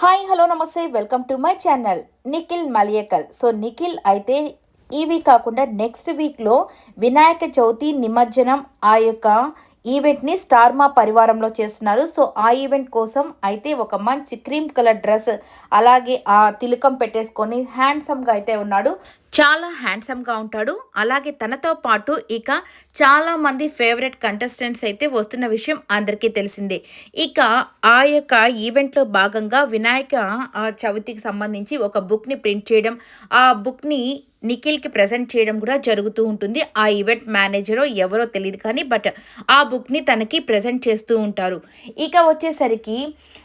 Hi hello నమస్తే welcome to my channel. Nikhil Maliyakal. So Nikhil అయితే ఈ week కాకుండా నెక్స్ట్ వీక్లో వినాయక చవితి నిమజ్జనం ఆ యొక్క ఈవెంట్ని స్టార్ మా పరివారంలో చేస్తున్నారు. సో ఆ ఈవెంట్ కోసం అయితే ఒక మంచి క్రీమ్ కలర్ డ్రెస్ అలాగే ఆ తిలకం పెట్టేసుకొని హ్యాండ్సమ్గా అయితే ఉన్నాడు. చాలా హ్యాండ్సమ్గా ఉంటాడు. అలాగే తనతో పాటు ఇక చాలామంది ఫేవరెట్ కంటెస్టెంట్స్ అయితే వస్తున్న విషయం అందరికీ తెలిసిందే. ఇక ఆ యొక్క ఈవెంట్లో భాగంగా వినాయక ఆ, చవితికి సంబంధించి ఒక బుక్ని ప్రింట్ చేయడం ఆ బుక్ని నిఖిల్కి ప్రజెంట్ చేయడం కూడా జరుగుతూ ఉంటుంది. ఆ ఈవెంట్ మేనేజరో ఎవరో తెలియదు కానీ బట్ ఆ బుక్ని తనకి ప్రజెంట్ చేస్తూ ఉంటారు. ఇక వచ్చేసరికి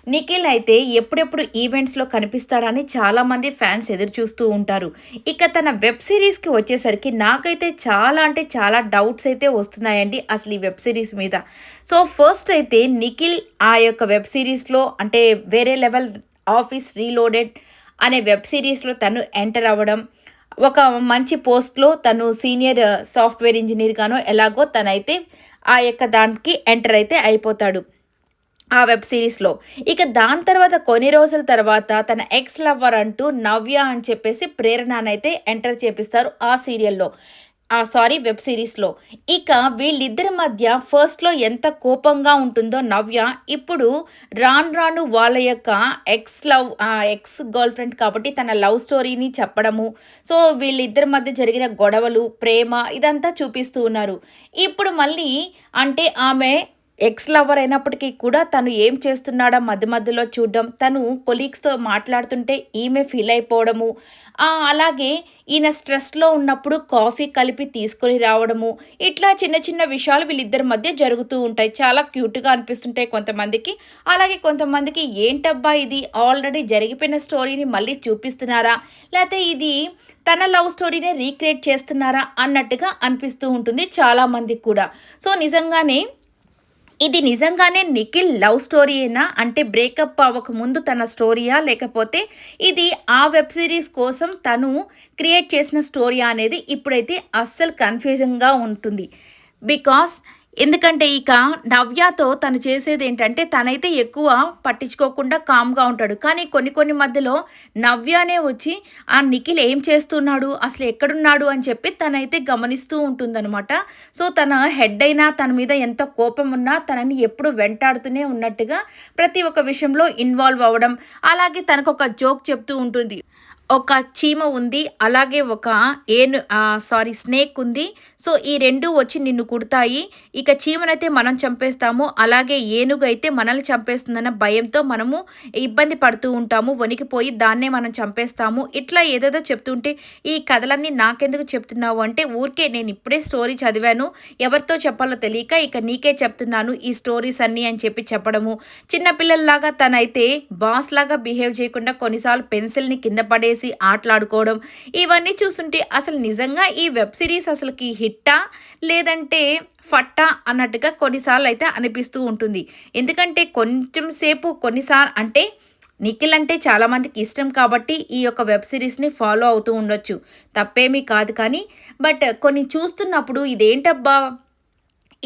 నిఖిల్ అయితే ఎప్పుడెప్పుడు ఈవెంట్స్లో కనిపిస్తాడని చాలామంది ఫ్యాన్స్ ఎదురు చూస్తూ ఉంటారు. ఇక తన వెబ్ సిరీస్కి వచ్చేసరికి నాకైతే చాలా అంటే చాలా డౌట్స్ అయితే వస్తున్నాయండి అసలు ఈ వెబ్ సిరీస్ మీద. సో ఫస్ట్ అయితే నిఖిల్ ఆ యొక్క వెబ్ సిరీస్లో అంటే వేరే లెవెల్ ఆఫీస్ రీలోడెడ్ అనే వెబ్ సిరీస్లో తను ఎంటర్ అవ్వడం ఒక మంచి పోస్ట్లో తను సీనియర్ సాఫ్ట్వేర్ ఇంజనీర్గానో ఎలాగో తనైతే ఆ యొక్క దానికి ఎంటర్ అయితే అయిపోతాడు. ఆ వెబ్ సిరీస్లో. ఇక దాని తర్వాత కొన్ని రోజుల తర్వాత తన ఎక్స్ లవర్ అంటూ నవ్య అని చెప్పేసి ప్రేరణనైతే ఎంటర్ చేపిస్తారు ఆ సీరియల్లో. ఆ సారీ వెబ్ సిరీస్లో. ఇక వీళ్ళిద్దరి మధ్య ఫస్ట్లో ఎంత కోపంగా ఉంటుందో నవ్య ఇప్పుడు రాను రాను వాళ్ళ యొక్క ex love ex girlfriend కాబట్టి తన లవ్ స్టోరీని చెప్పడము సో వీళ్ళిద్దరి మధ్య జరిగిన గొడవలు ప్రేమ ఇదంతా చూపిస్తూ ఉన్నారు. ఇప్పుడు మళ్ళీ అంటే ఆమె ఎక్స్ లవర్ అయినప్పటికీ కూడా తను ఏం చేస్తున్నాడో మధ్య మధ్యలో చూడడం తను కొలీగ్స్తో మాట్లాడుతుంటే ఈమె ఫీల్ అయిపోవడము అలాగే ఈయన స్ట్రెస్లో ఉన్నప్పుడు కాఫీ కలిపి తీసుకొని రావడము ఇట్లా చిన్న చిన్న విషయాలు వీళ్ళిద్దరి మధ్య జరుగుతూ ఉంటాయి. చాలా క్యూట్గా అనిపిస్తుంటాయి కొంతమందికి. అలాగే కొంతమందికి ఏంటబ్బా ఇది? ఆల్రెడీ జరిగిపోయిన స్టోరీని మళ్ళీ చూపిస్తున్నారా? లేకపోతే ఇది తన లవ్ స్టోరీని రీక్రియేట్ చేస్తున్నారా? అన్నట్టుగా అనిపిస్తూ ఉంటుంది చాలామందికి కూడా. సో నిజంగానే ఇది నిజంగానే నిఖిల్ లవ్ స్టోరీయేనా? అంటే బ్రేకప్ అవ్వక ముందు తన స్టోరీయా? లేకపోతే ఇది ఆ వెబ్ సిరీస్ కోసం తను క్రియేట్ చేసిన స్టోరీయా అనేది ఇప్పుడైతే అస్సలు కన్ఫ్యూజన్గా ఉంటుంది. బికాస్ ఎందుకంటే ఇక నవ్యతో తను చేసేది ఏంటంటే తనైతే ఎక్కువ పట్టించుకోకుండా కామ్గా ఉంటాడు. కానీ కొన్ని కొన్ని మధ్యలో నవ్యనే వచ్చి ఆ నిఖిల్ ఏం చేస్తున్నాడు? అసలు ఎక్కడున్నాడు? అని చెప్పి తనైతే గమనిస్తూ ఉంటుందన్నమాట. సో తన హెడ్ అయినా తన మీద ఎంత కోపం ఉన్నా తనని ఎప్పుడు వెంటాడుతూనే ఉన్నట్టుగా ప్రతి ఒక్క విషయంలో ఇన్వాల్వ్ అవ్వడం అలాగే తనకు ఒక జోక్ చెప్తూ ఉంటుంది. ఒక చీమ ఉంది అలాగే ఒక ఏను సారీ స్నేక్ ఉంది. సో ఈ రెండు వచ్చి నిన్ను కుడతాయి. ఇక చీమనైతే మనం చంపేస్తాము అలాగే ఏనుగు అయితే మనల్ని చంపేస్తుందన్న భయంతో మనము ఇబ్బంది పడుతూ ఉంటాము వణికిపోయి దాన్నే మనం చంపేస్తాము. ఇట్లా ఏదేదో చెప్తుంటే ఈ కథలన్నీ నాకెందుకు చెప్తున్నావు అంటే ఊరికే నేను ఇప్పుడే స్టోరీ చదివాను. ఎవరితో చెప్పాలో తెలియక ఇక నీకే చెప్తున్నాను ఈ స్టోరీస్ అన్నీ అని చెప్పి చెప్పడము. చిన్నపిల్లల్లాగా తనైతే బాస్ లాగా బిహేవ్ చేయకుండా కొన్నిసార్లు పెన్సిల్ని కింద పడేసి ఆటలాడుకోవడం ఇవన్నీ చూస్తుంటే అసలు నిజంగా ఈ వెబ్ సిరీస్ అసలుకి హిట్టా? లేదంటే ఫట్టా? అన్నట్టుగా కొన్నిసార్లు అయితే అనిపిస్తూ ఉంటుంది. ఎందుకంటే కొంచెం సేపు కొన్నిసార్లు అంటే నిఖిల్ అంటే చాలామందికి ఇష్టం కాబట్టి ఈ యొక్క వెబ్ సిరీస్ని ఫాలో అవుతూ ఉండొచ్చు. తప్పేమీ కాదు కానీ బట్ కొన్ని చూస్తున్నప్పుడు ఇదేంటబ్బా?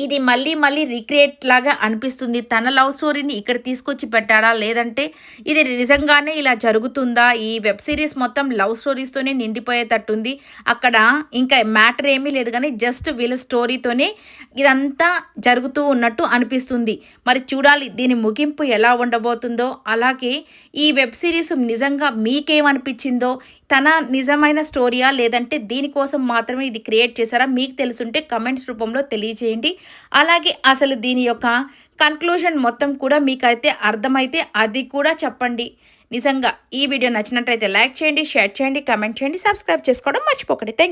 ఇది మళ్ళీ మళ్ళీ రిక్రియేట్ లాగా అనిపిస్తుంది. తన లవ్ స్టోరీని ఇక్కడ తీసుకొచ్చి పెట్టాడా? లేదంటే ఇది నిజంగానే ఇలా జరుగుతుందా? ఈ వెబ్ సిరీస్ మొత్తం లవ్ స్టోరీస్తోనే నిండిపోయేటట్టుంది. అక్కడ ఇంకా మ్యాటర్ ఏమీ లేదు కానీ జస్ట్ వీళ్ళ స్టోరీతోనే ఇదంతా జరుగుతూ ఉన్నట్టు అనిపిస్తుంది. మరి చూడాలి దీని ముగింపు ఎలా ఉండబోతుందో. అలాగే ఈ వెబ్ సిరీస్ నిజంగా మీకేమనిపించిందో? తన నిజమైన స్టోరీయా లేదంటే దీనికోసం మాత్రమే ఇది క్రియేట్ చేశారా మీకు తెలుసుంటే కమెంట్స్ రూపంలో తెలియజేయండి. అలాగే అసలు దీని యొక్క కన్క్లూజన్ మొత్తం కూడా మీకైతే అర్థమైతే అది కూడా చెప్పండి. నిజంగా ఈ వీడియో నచ్చినట్లయితే లైక్ చేయండి షేర్ చేయండి కమెంట్ చేయండి సబ్స్క్రైబ్ చేసుకోవడం మర్చిపోకండి. థ్యాంక్